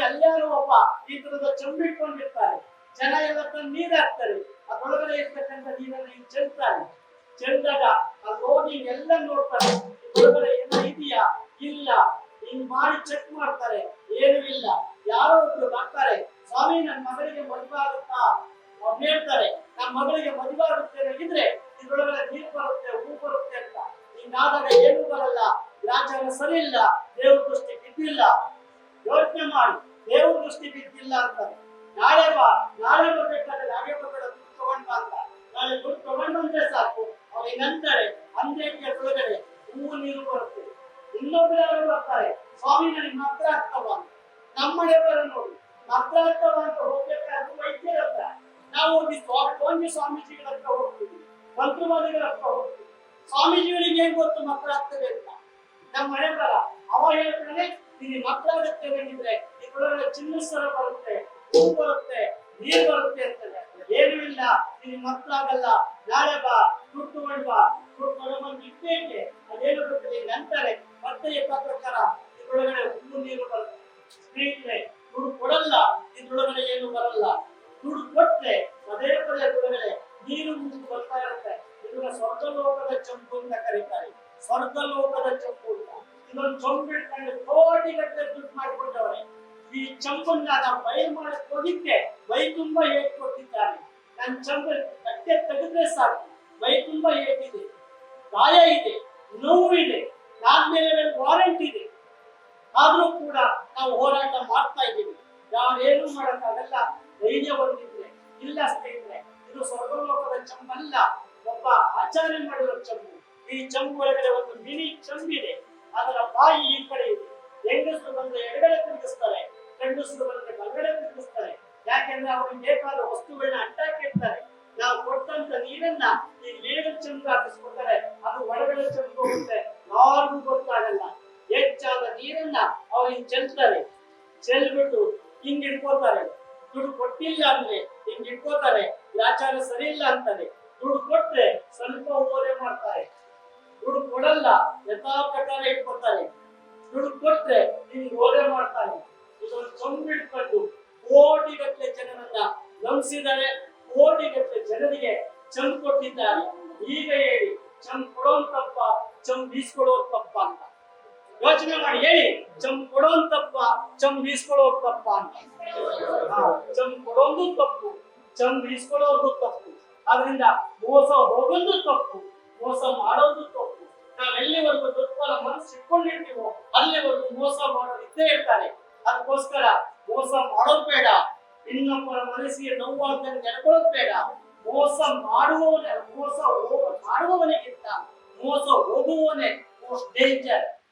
ನೋಡಿ ಅಲ್ಯಾರೋ ಒಬ್ಬ ಈ ತರದ ಚಂಬಿಟ್ಕೊಂಡಿರ್ತಾರೆ ಜನ ಎಲ್ಲ ತಂದು ನೀರ್ ಹಾಕ್ತಾರೆ ಅದ್ರೊಳಗಡೆ ಇರ್ತಕ್ಕಂಥ ನೀರನ್ನ ಚೆಲ್ತಾರೆ. ಚೆಲ್ದಾಗ ಆ ರೋಗಿ ಎಲ್ಲ ನೋಡ್ತಾರೆ. ಒಳಗಡೆ ಏನೋ ಇದೆಯಾ? ಇಲ್ಲ. ಹಿಂಗ್ ಮಾಡಿ ಚೆಕ್ ಮಾಡ್ತಾರೆ. ಏನು ಇಲ್ಲ. ಯಾರೋ ಒಬ್ರು ಬರ್ತಾರೆ. ಸ್ವಾಮಿ ನನ್ನ ಮಗಳಿಗೆ ಮದುವೆ ಆಗುತ್ತಾ ಅವ್ರು ಹೇಳ್ತಾರೆ ನನ್ನ ಮಗಳಿಗೆ ಮದುವೆ ಆಗುತ್ತೆ ಇದ್ರೆ ಇದ್ರೊಳಗಡೆ ನೀರು ಬರುತ್ತೆ, ಹೂ ಬರುತ್ತೆ ಅಂತ. ಹಿಂಗಾದಾಗ ಏನು ಬರಲ್ಲ. ರಾಜನ ಸರಿ ಇಲ್ಲ. ದೇವ್ರ ದೃಷ್ಟಿ ಬಿದ್ದಿಲ್ಲ. ಯೋಚನೆ ಮಾಡಿ. ದೇವ್ರ ದೃಷ್ಟಿ ಬಿದ್ದಿಲ್ಲ ಅಂತ. ನಾಳೆ ಬಾ, ನಾಳೆ ಬರ್ಬೇಕಾದ್ರೆ ನಾವೇ ಬರ್ಬೇಡ, ದುಡ್ಡು ತಗೊಂಡ್ ಬಾ ಅಂತ. ನಾಳೆ ದುಡ್ಡು ತಗೊಂಡ್ ಅಂದ್ರೆ ಸಾಕು. ಅವ್ರಿಗೆ ಹಿಂಗಂತಾರೆ ಅಂದೇಟಿಯ ಒಳಗಡೆ ಹೂವು, ನೀರು ಬರುತ್ತೆ. ಇನ್ನೊಬ್ರು ಯಾರು ಬರ್ತಾರೆ. ಸ್ವಾಮಿ ನನಗೆ ಮಾತ್ರ ಆಗ್ತವ ನಮ್ಮ ಮನೆಯವರ ನೋಡಿ, ಮಾತ್ರ ಆಗ್ತವ ಅಂತ ಹೋಗ್ಬೇಕಾದ್ರೆ ವೈದ್ಯರ ಹತ್ರ. ನಾವು ಹೋಗಿ ಸ್ವಾ- ಸ್ವಾಮಿ ಸ್ವಾಮೀಜಿಗಳ ಹತ್ರ ಹೋಗ್ತೀವಿ. ಮಂತ್ರವಾದಿಗಳ ಹತ್ರ ಹೋಗ್ತೀವಿ. ಸ್ವಾಮೀಜಿಗಳಿಗೆ ಏನ್ ಗೊತ್ತು ಮಕ್ಕಳ ಆಗ್ತದೆ ಅಂತ? ನಮ್ಮ ಮನೆ ಬರ ಅವ ಹೇಳ್ತಾನೆ ನಿನಗೆ ಮಕ್ಕಳ ಜೊತೆ ಬಂದಿದ್ರೆ ಇದ್ರೊಳಗಡೆ ಚಿನ್ನ ಬರುತ್ತೆ, ಹೂ ಬರುತ್ತೆ, ನೀರ್ ಬರುತ್ತೆ ಅಂತಾನೆ. ಏನು ಇಲ್ಲ ನಿನಗೆ ಮಕ್ಕಳಾಗಲ್ಲ ನಾಳೆ ಬಾ ದುಡ್ಡು ತಗೊಂಡ್ ಬಾ ದುಡ್ಡು ಬಂದು ಇಟ್ಟೇಕೆ ಅದೇನು ಗೊತ್ತಿಲ್ಲ. ನಂತಾರೆ ಮತ್ತೆ ಪ್ರಕಾರ ಇದ್ರೊಳಗಡೆ ಹೂ, ನೀರು ಬರುತ್ತೆ. ಸ್ನೇಹಿತರೆ, ದುಡ್ಡು ಕೊಡಲ್ಲ ಇದ್ರೊಳಗಡೆ ಏನು ಬರಲ್ಲ. ದುಡ್ಡು ಕೊಟ್ರೆ ಪದೇ ಪದೇ ಒಳಗಡೆ ನೀರು ಮುಂದೆ ಬರ್ತಾ ಇರುತ್ತೆ. ಇದನ್ನ ಸ್ವರ್ಗಲೋಕದ ಚಂಪು ಅಂತ ಕರೀತಾರೆ. ಸ್ವರ್ಗಲೋಕದ ಚಂಪು. ಚಂಪು ಇಟ್ಕೊಂಡು ಕೋಟಿ ಗಟ್ಟಲೆ ದುಡ್ಡು ಮಾಡಿಕೊಂಡವ್ರೆ ಈ ಚಂಪನ್ನ ನಾನು ಬಯಲು ಮಾಡಕ್ ಹೋಗಿದ್ದೆ ಬೈ ತುಂಬಾ ಏಟ್ ಕೊಟ್ಟಿದ್ದಾನೆ. ನನ್ನ ಚಂಪು ಕಟ್ಟೆ ತೆಗೆದ್ರೆ ಸಾಕು. ಬೈ ತುಂಬಾ ಏಟಿದೆ ಗಾಯ ಇದೆ. ನೋವು ಇದೆ. ನಾನ್ ಮೇಲೆ ವಾರಂಟ್ ಇದೆ. ಆದ್ರೂ ಕೂಡ ನಾವು ಹೋರಾಟ ಮಾಡ್ತಾ ಇದ್ದೀವಿ. ಯಾರೇನು ಮಾಡೋಕ್ಕಾಗಲ್ಲ. ಧೈರ್ಯ ಹೊಂದಿದ್ರೆ, ಇಲ್ಲ ಸ್ನೇಹಿತರೆ, ಇದು ಸ್ವರ್ಗಲೋಕದ ಚಂಬಲ್ಲ. ಒಬ್ಬ ಆಚಾರ್ಯ ಮಾಡಿರೋ ಚಂಬು. ಈ ಚಂಪು ಒಳಗಡೆ ಒಂದು ಮಿನಿ ಚಂಬಿದೆ. ಅದರ ಬಾಯಿ ಈ ಕಡೆ ಇದೆ. ಹೆಂಗಸರು ಬಂದ್ರೆ ಎಡಗಡೆ ತಿರುಗಿಸ್ತಾರೆ, ಗಂಡಸರು ಬಂದ್ರೆ ಬಲಗಡೆ ತಿರುಗಿಸ್ತಾರೆ. ಯಾಕೆಂದ್ರೆ ಅವ್ರಿಗೆ ಬೇಕಾದ ವಸ್ತುಗಳನ್ನ ಅಟ್ಟಾಕಿರ್ತಾರೆ ನಾವು ಕೊಟ್ಟಂತ ನೀರನ್ನ ಈ ಮೇಲಿನ ಚಂದ್ರ ಹಾಕಿಸ್ಕೊತಾರೆ ಅದು ಒಳಗಡೆ ಚಂದ್ರ ಹೋಗುತ್ತೆ. ಯಾರಿಗೂ ಗೊತ್ತಾಗಲ್ಲ. ಹೆಚ್ಚಾದ ನೀರನ್ನ ಅವ್ರು ಚೆಲ್ತಾರೆ. ಚೆಲ್ಬಿಟ್ಟು ಹಿಂಗ್ ಇಟ್ಕೋತಾರೆ ದುಡ್ಡು ಕೊಟ್ಟಿಲ್ಲ ಅಂದ್ರೆ ಹಿಂಗ್ ಇಟ್ಕೋತಾರೆ ಆಚಾರ ಸರಿ ಇಲ್ಲ ಅಂತಾರೆ ದುಡ್ಡು ಕೊಟ್ರೆ ಸ್ವಲ್ಪ ಓರೆ ಮಾಡ್ತಾರೆ. ಯಥಾ ಪ್ರಕಾರ ಇಟ್ಕೊಡ್ತಾನೆ ದುಡ್ಡು ಕೊಟ್ರೆ ನೀನು ಓರೆ ಮಾಡ್ತಾನೆ. ಇದೊಂದು ಚಂಬು ಇಟ್ಕೊಂಡು ಕೋಟಿಗಟ್ಟಲೆ ಜನರನ್ನ ನಂಬಿಸಿದ್ದಾರೆ. ಕೋಟಿಗಟ್ಟಲೆ ಜನರಿಗೆ ಚಂದ್ ಕೊಟ್ಟಿದ್ದಾರೆ. ಈಗ ಹೇಳಿ, ಚಂದ್ ಕೊಡೋನ್ ತಪ್ಪ ಚಂಬು ಬೀಸ್ಕೊಡೋನ್ ತಪ್ಪ ಅಂತ. ಯೋಚನೆ ಮಾಡಿ, ಹೇಳಿ ಚಂಬು ಕೊಡೋನ್ ತಪ್ಪ ಬೀಸ್ಕೊಳ್ಳೋದು ತಪ್ಪ ಅಂತ ಚಂಬು ಕೊಡೋದು ತಪ್ಪು, ಚಂದ್ ಬೀಸ್ಕೊಳ್ಳೋದು ತಪ್ಪು. ಆದ್ರಿಂದ ಮೋಸ ಹೋಗೋದು ತಪ್ಪು, ಮೋಸ ನಾವ್ ಎಲ್ಲಿವರೆಗೂ ದುಡ್ಡನ ಮನಸ್ಸು ಇಟ್ಕೊಂಡಿರ್ತೀವೋ, ಅಲ್ಲಿವರೆಗೂ ಮೋಸ ಮಾಡೋರು ಇದ್ದೇ ಇರ್ತಾರೆ. ಅದಕ್ಕೋಸ್ಕರ ಮೋಸ ಮಾಡೋದು ಬೇಡ. ಇನ್ನೊಬ್ಬರ ಮನಸ್ಸಿಗೆ ನೋವಾಗ್ದಂಗೆ ನಡ್ಕೊಳ್ಳೋದು ಬೇಡ. ಮೋಸ ಮಾಡುವವನೇ, ಮೋಸ ಹೋಗ ಮಾಡುವವನಿಗಿಂತ ಮೋಸ ಹೋಗುವವನೇ ಮೋಸ್ಟ್ ಡೇಂಜರ್